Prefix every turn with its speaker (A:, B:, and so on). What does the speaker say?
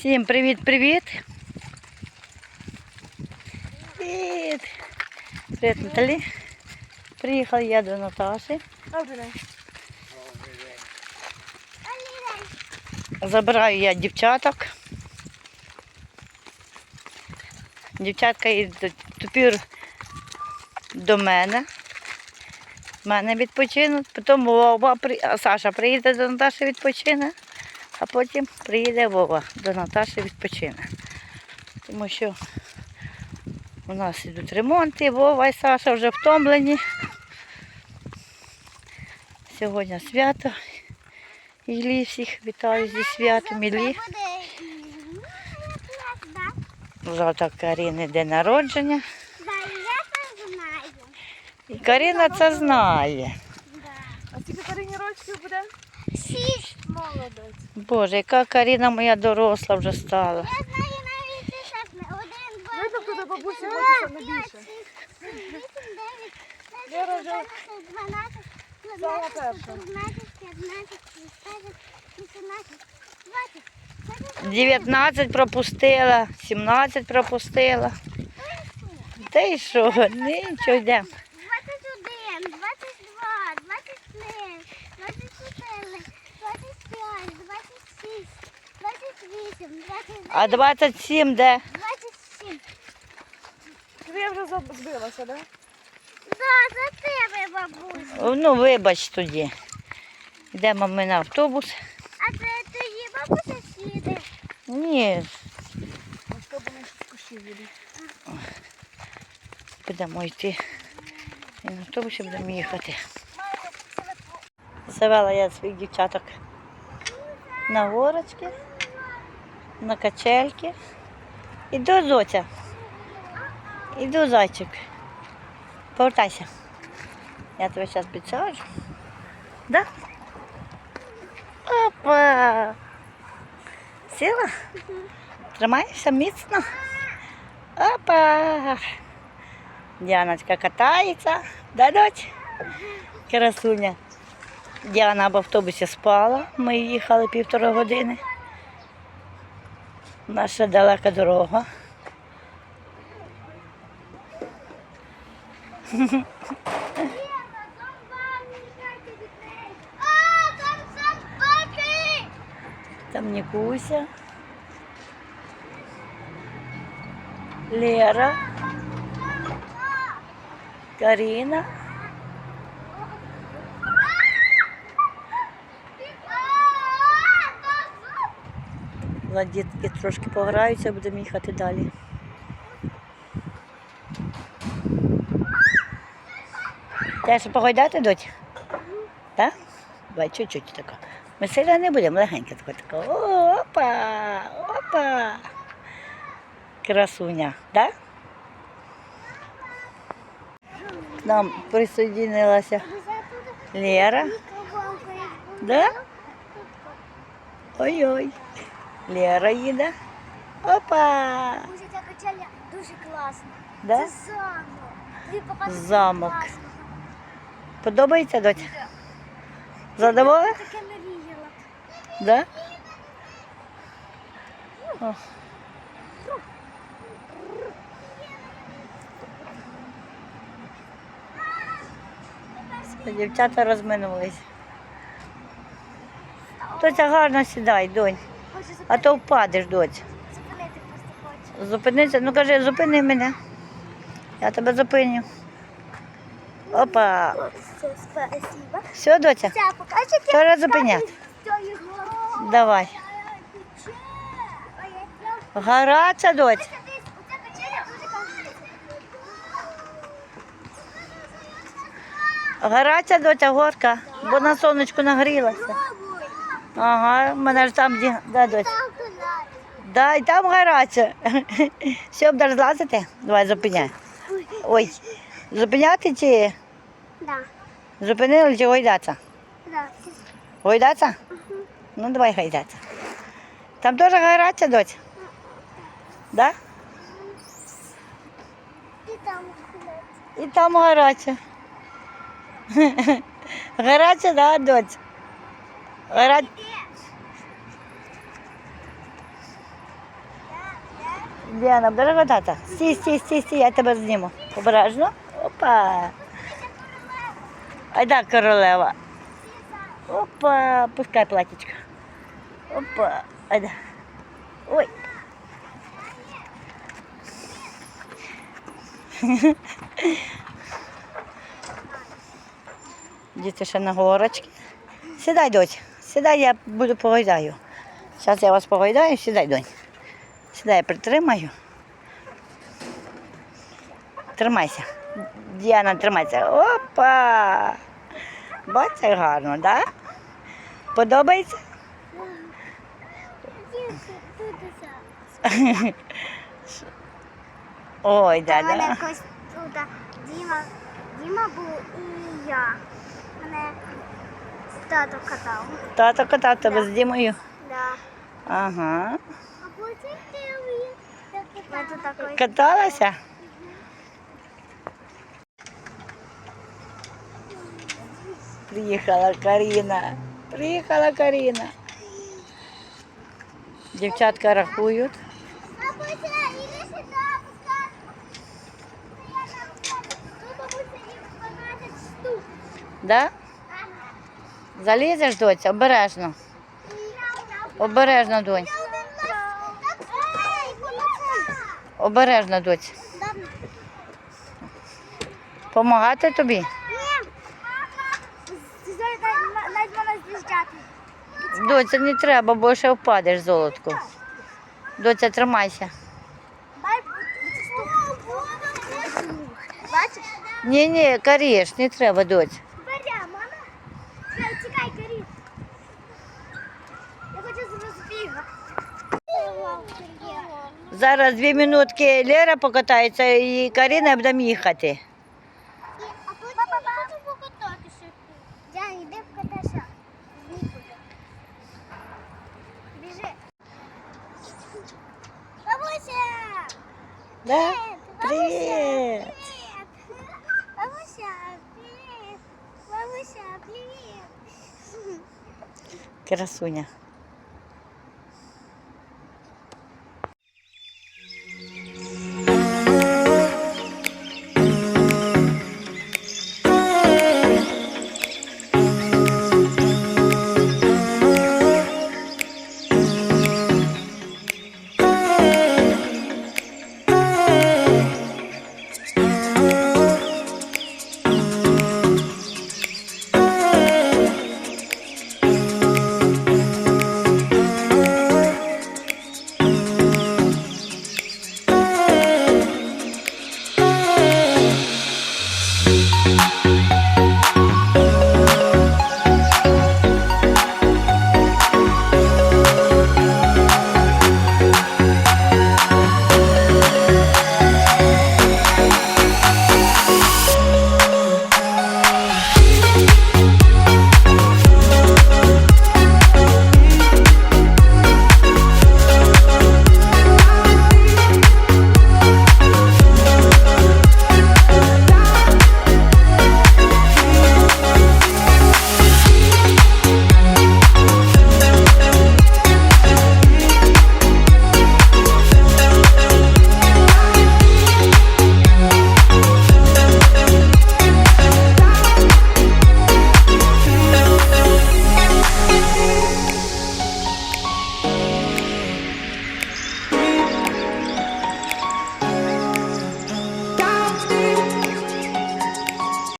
A: Всім привіт-привіт. Привіт. Привіт, Наталі. Приїхала я до Наташі. Забираю я дівчаток. Дівчатка йдуть тепер до мене. В мене відпочинуть, потім Вова, Саша приїде до Наташі відпочине, потім приїде Вова до Наташі відпочине. Тому що у нас йдуть ремонти, Вова і Саша вже втомлені. Сьогодні свято. Іллі всіх вітаю зі святом Іллі. Завтра Каріни день народження. І Каріна це знає.
B: А скільки Карині рочків буде?
C: Шість.
B: Молодець.
A: Боже, яка Каріна моя доросла вже стала.
C: Я знаю навіть десятне. Один, два,
B: Видно, бабусі
C: три,
B: хочеться
C: п'ять,
B: більше.
C: шість, сім, вісім, дев'ять,
B: Я
C: десять,
B: рожу.
C: одинадцять, дванадцять,
B: Сама
C: тринадцять,
B: перша.
C: чотирнадцять, п'ятнадцять, шістнадцять, вісімнадцять, двадцять. двадцять
A: 19 пропустила, 17 пропустила. Та й що? Нічого йдемо. А 27 де?
C: 27.
B: Я вже збилася, да?
C: Да, за тебе, бабусь.
A: Ну, вибач тоді. Йдемо ми на автобус.
C: А це тоді бабуся сіде.
A: Ні,
B: з кущів їдуть.
A: будемо йти. І на автобусі будемо їхати. Завела я своїх дівчаток на горочки, на качельки. Іду, зоця. Іду, зайчик. Повертайся. Я тебе зараз підсаджу. Да? Опа! Сіла? Тримаєшся міцно? Опа! Діаночка катається. Да, доць? Красуня. Діана в автобусі спала. Ми їхали півтора години. Наша далека дорога.
C: Там!
A: Там Нікуся. Лера. Каріна. Дітки трошки пограються, будемо їхати далі. Те, що погойдати, доть? Так? Давай чуть-чуть тако. Ми сильно не будемо, легенько тако тако. Опа! Опа! Красуня, так? К Нам присоединилася Лера. Да? Ой-ой. Лера їде. Опа!
C: Бабуся, ця качеля дуже класна.
A: Да?
C: Це замок. Тобі
A: Замок.
C: класно.
A: Подобається доця? Задоволена?
C: Таке мріяла.
A: Да? О. Дівчата розминулись. Доця гарно сідай, донь. А то впадеш, доць.
C: зупинити просто хочу.
A: Зупинися, ну кажи, зупини мене. Я тебе зупиню. Опа.
C: Все, спасибо.
A: Все, доця?
C: Ця покажи,
A: Пора зупиняти. Давай. Гаряча, доць.
C: Оця качеля дуже класна.
A: Гаряча доця горка, бо на сонечку нагрілася. Ага, мене ж там де, да, і там гаряче. Все, будеш злазити? Давай зупиняй. Ой, зупиняти чи
C: Да,
A: зупинили чи гойдаться?
C: да.
A: Гойдаться? Ну давай гойдаться. Там теж гаряча доць? Да?
C: І там.
A: І там гаряча. Гаряча, да, доць? Гаряча. Діана, стій, стій, стій, я тебе зніму. Обережно. Опа. Айда, королева. Опа, пускай платічка. Опа, айда. Ой. Діти ще на горочці. Сідай, дочь. Сідай, я буду погойдаю. Зараз я вас погойдаю, сідай, донь. Сідай, я притримаю. Тримайся. Діана, тримайся. Опа! Бач, як гарно, так? Да? Подобається? Ой, да, да.
C: Діма, Діма був і я. Мене тато катав.
A: Тато катав тебе з Дімою.
C: Да.
A: Ага.
C: А потім ти.
A: Каталася? Приїхала Каріна. Приїхала Каріна. Дівчатка рахують.
C: Бабуся,
A: Залізеш, доця, обережно. Обережно, донь. Обережно, доця. Помагати тобі?
C: Ні. Навіть з'їжджати.
A: Доця, не треба, бо ще впадеш золотку. Доця, тримайся. Ні, ні, Каріш, не треба, доця. Зараз дві минутки Лера покатається і Каріна буде їхати.
C: А потім я хочу покататися. Йди. Нікуди. Біжи. Бабуся!
A: Да? Привіт!
C: Привіт! Бабуся, привіт! Бабуся, привіт!
A: Красуня.